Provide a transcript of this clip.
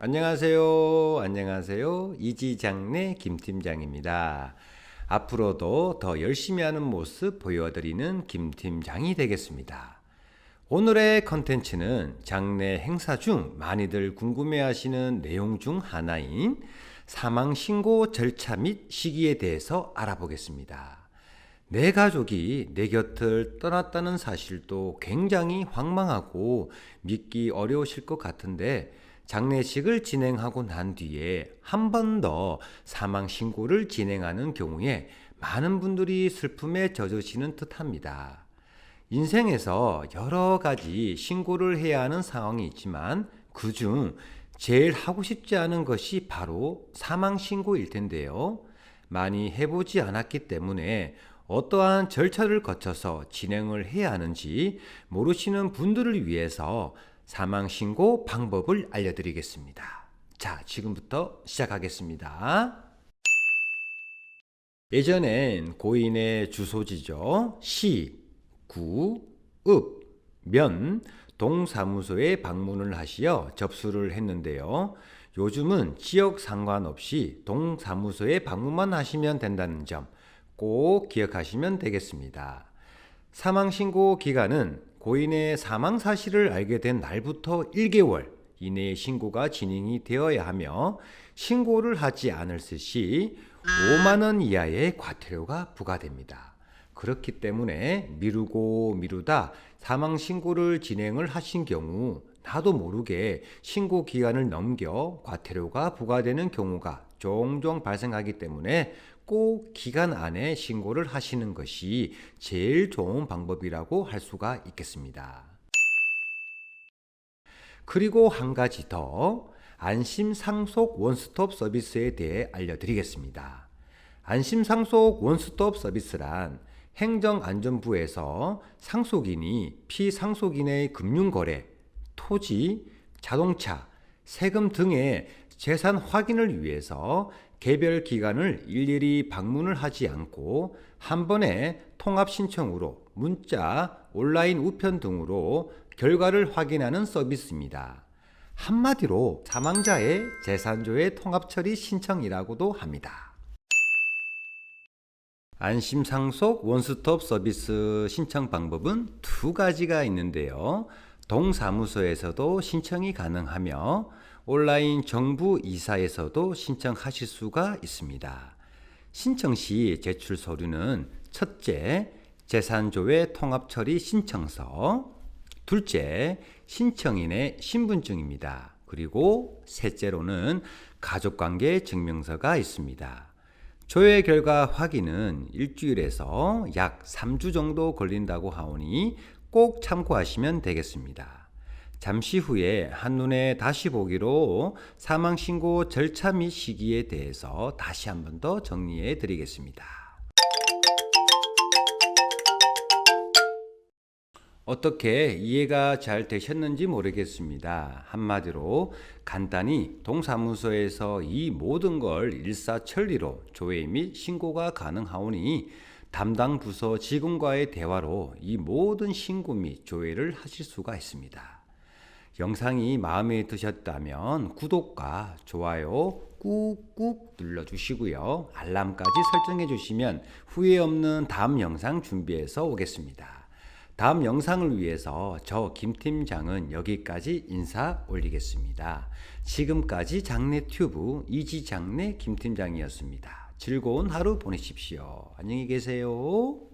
안녕하세요. 안녕하세요. 이지장내 김팀장입니다. 앞으로도 더 열심히 하는 모습 보여드리는 김팀장이 되겠습니다. 오늘의 컨텐츠는 장례 행사 중 많이들 궁금해 하시는 내용 중 하나인 사망 신고 절차 및 시기에 대해서 알아보겠습니다. 내 가족이 내 곁을 떠났다는 사실도 굉장히 황망하고 믿기 어려우실 것 같은데 장례식을 진행하고 난 뒤에 한 번 더 사망 신고를 진행하는 경우에 많은 분들이 슬픔에 젖으시는 듯 합니다. 인생에서 여러 가지 신고를 해야 하는 상황이 있지만 그중 제일 하고 싶지 않은 것이 바로 사망 신고일 텐데요. 많이 해보지 않았기 때문에 어떠한 절차를 거쳐서 진행을 해야 하는지 모르시는 분들을 위해서 사망 신고 방법을 알려드리겠습니다. 자, 지금부터 시작하겠습니다. 예전엔 고인의 주소지죠. 시, 구, 읍, 면, 동사무소에 방문을 하시어 접수를 했는데요. 요즘은 지역 상관없이 동사무소에 방문만 하시면 된다는 점 꼭 기억하시면 되겠습니다. 사망신고 기간은 고인의 사망 사실을 알게 된 날부터 1개월 이내에 신고가 진행이 되어야 하며 신고를 하지 않을 시 5만 원 이하의 과태료가 부과됩니다. 그렇기 때문에 미루고 미루다 사망 신고를 진행을 하신 경우 나도 모르게 신고 기간을 넘겨 과태료가 부과되는 경우가 종종 발생하기 때문에 꼭 기간 안에 신고를 하시는 것이 제일 좋은 방법이라고 할 수가 있겠습니다. 그리고 한 가지 더 안심 상속 원스톱 서비스에 대해 알려드리겠습니다. 안심 상속 원스톱 서비스란 행정안전부에서 상속인이 피상속인의 금융거래, 토지, 자동차, 세금 등의 재산 확인을 위해서 개별 기관을 일일이 방문을 하지 않고 한 번에 통합 신청으로 문자, 온라인 우편 등으로 결과를 확인하는 서비스입니다. 한마디로 사망자의 재산조회 통합 처리 신청이라고도 합니다. 안심상속 원스톱 서비스 신청 방법은 두 가지가 있는데요. 동사무소에서도 신청이 가능하며 온라인 정부 이사에서도 신청하실 수가 있습니다. 신청 시 제출 서류는 첫째, 재산조회 통합처리 신청서, 둘째, 신청인의 신분증입니다. 그리고 셋째로는 가족관계 증명서가 있습니다. 조회 결과 확인은 일주일에서 약 3주 정도 걸린다고 하오니 꼭 참고하시면 되겠습니다. 잠시 후에 한눈에 다시 보기로 사망신고 절차 및 시기에 대해서 다시 한 번 더 정리해 드리겠습니다. 어떻게 이해가 잘 되셨는지 모르겠습니다. 한마디로 간단히 동사무소에서 이 모든 걸 일사천리로 조회 및 신고가 가능하오니 담당 부서 직원과의 대화로 이 모든 신고 및 조회를 하실 수가 있습니다. 영상이 마음에 드셨다면 구독과 좋아요 꾹꾹 눌러주시고요. 알람까지 설정해 주시면 후회 없는 다음 영상 준비해서 오겠습니다. 다음 영상을 위해서 저 김팀장은 여기까지 인사 올리겠습니다. 지금까지 장례튜브 이지장례 김팀장이었습니다. 즐거운 하루 보내십시오. 안녕히 계세요.